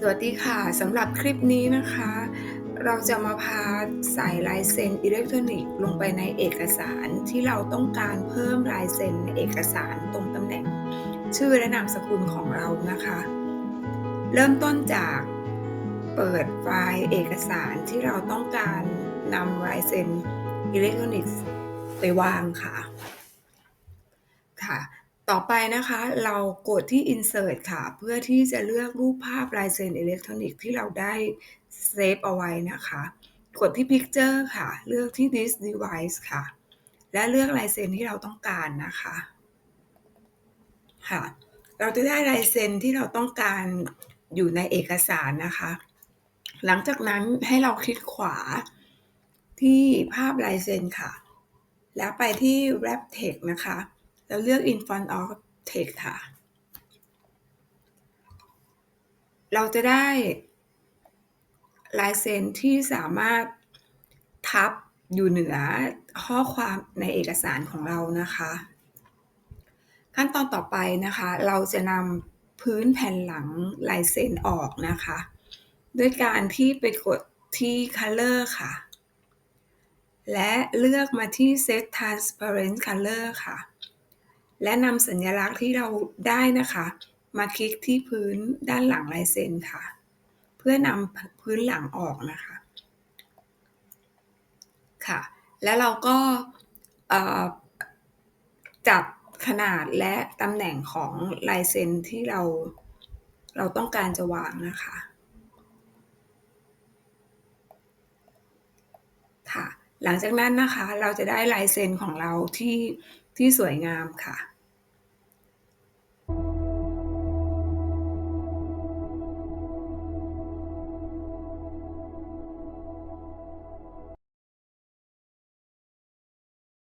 สวัสดีค่ะสำหรับคลิปนี้นะคะ เราจะมาพาใส่ลายเซ็นอิเล็กทรอนิกส์ลงไปในเอกสารที่เราต้องการเพิ่มลายเซ็นในเอกสารตรงตำแหน่ง ชื่อและนามสกุลของเรานะคะ เริ่มต้นจากเปิดไฟล์เอกสารที่เราต้องการนำลายเซ็นอิเล็กทรอนิกส์ไปวางค่ะค่ะ ต่อไปนะคะเรากดที่ Insert ค่ะ เพื่อที่จะเลือกรูปภาพลายเซ็นอิเล็กทรอนิกส์ที่เราได้เซฟเอาไว้นะคะ กดที่ Picture ค่ะ เลือกที่ This Device ค่ะ และเลือกลายเซ็นที่เราต้องการนะคะค่ะ เราจะได้ลายเซ็นที่เราต้องการอยู่ในเอกสารนะคะ หลังจากนั้นให้เราคลิกขวาที่ภาพลายเซ็นค่ะ แล้วไปที่ Wrap Text นะคะ แล้วเลือก In Front of Text ค่ะ เราจะได้ลายเซ็นที่สามารถทับอยู่เหนือข้อความในเอกสารของเรานะคะ ขั้นตอนต่อไปนะคะ เราจะนำพื้นแผ่นหลังลายเซ็นออกนะคะ ด้วยการที่ไปกดที่ Color ค่ะ และเลือกมาที่ Set Transparent Color ค่ะ และนำสัญลักษณ์ที่เราได้นะคะ มาคลิกที่พื้นด้านหลังลายเซ็นค่ะ เพื่อนำพื้นหลังออกนะคะ ค่ะ แล้วเราก็จับขนาดและตำแหน่งของลายเซ็นที่เราเราต้องการจะวางนะคะ ค่ะ หลังจากนั้นนะคะเราจะได้ลายเซ็นของเราที่ ที่สวยงามค่ะ